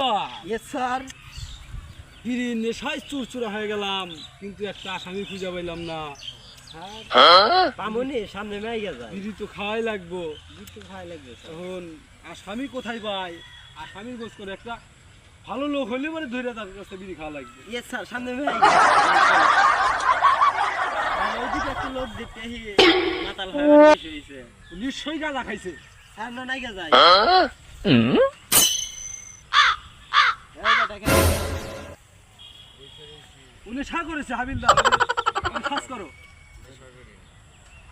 Yes sir নেশায় চুরচুরা হয়ে গেলাম কিন্তু একটা আসামি খুঁজে পাইলাম না। পামনি সামনে মেয়ে যায়। ফিরি তো খাওয়াই লাগবো। একটু ভালো লাগবে এখন আসামি কোথায় পাই? আসামির গোস করে একটা ভালো লোক হলে মানে ধরে তার কাছে বিড়ি খাওয়া লাগবে। ইয়েস স্যার সামনে মেয়ে ওইদিকে একটা লোক দেখতে মাতাল হয়ে নিশ্চয়ই গাঁজা খাইছে। নাই উনি সা করেছে হাবিলদার তুমি করো।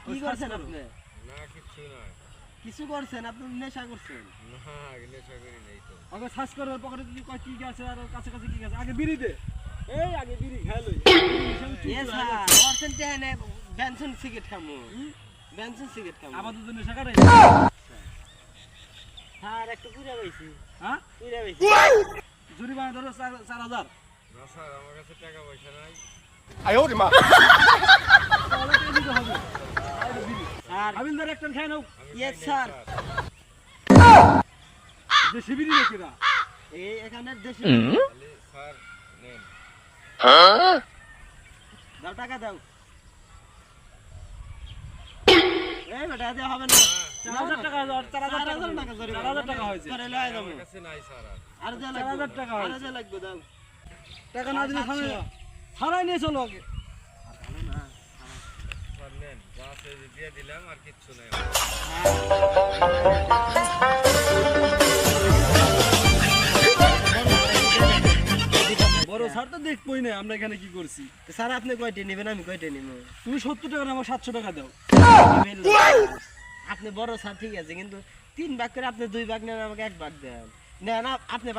কি করছেন আপনি? না কিচ্ছু না কিছু করছেন? আপনি নেশা করছেন? না নেশা করি নাই তো। আগে শ্বাস করো পকেটে কি কয় কি গেছে আর কাছে কাছে কি গেছে আগে বিড়ি দে। এই আগে বিড়ি খেলো ইয়েস স্যার করছেন বেনসন সিগারেট খামু। বেনসন সিগারেট খামু। আমাদের জন্য নেশা কাটাই স্যার। একটু পুরা পাইছি। হ্যাঁ? পুরা পাইছি। জরিমানা ধরো চার হাজার। আমার কাছে টাকা পয়সা নাই। তাহলে কে দিতে হবে। আর বিড়ি স্যার হাবিলদার একটা খেয়ে নাও। Yes sir. দেশি বিড়ি নাকিরা এই এখানে দেশি স্যার নেন। দাও টাকা দাও। এই বেটা দেওয়া হবে না। টাকা নাই না দিলে থানায় নিয়ে চলো আগে। দিয়ে দিলাম আর কিচ্ছু বড় স্যার তো দেখবই না আমরা এখানে কি করছি? স্যার আপনি কয়টি নেবেন? আমি কয়টি নিব? তুমি সত্তর টাকা না আমার সাতশো টাকা দাও। আপনি বড় স্যার ঠিক আছে কিন্তু তিন ভাগ করে আপনি দুই ভাগ নেন আমাকে এক ভাগ দেন নেন আপনি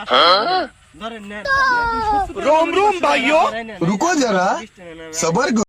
ধরেন নেন রোম রোম ভাইও রুকো যারা সবার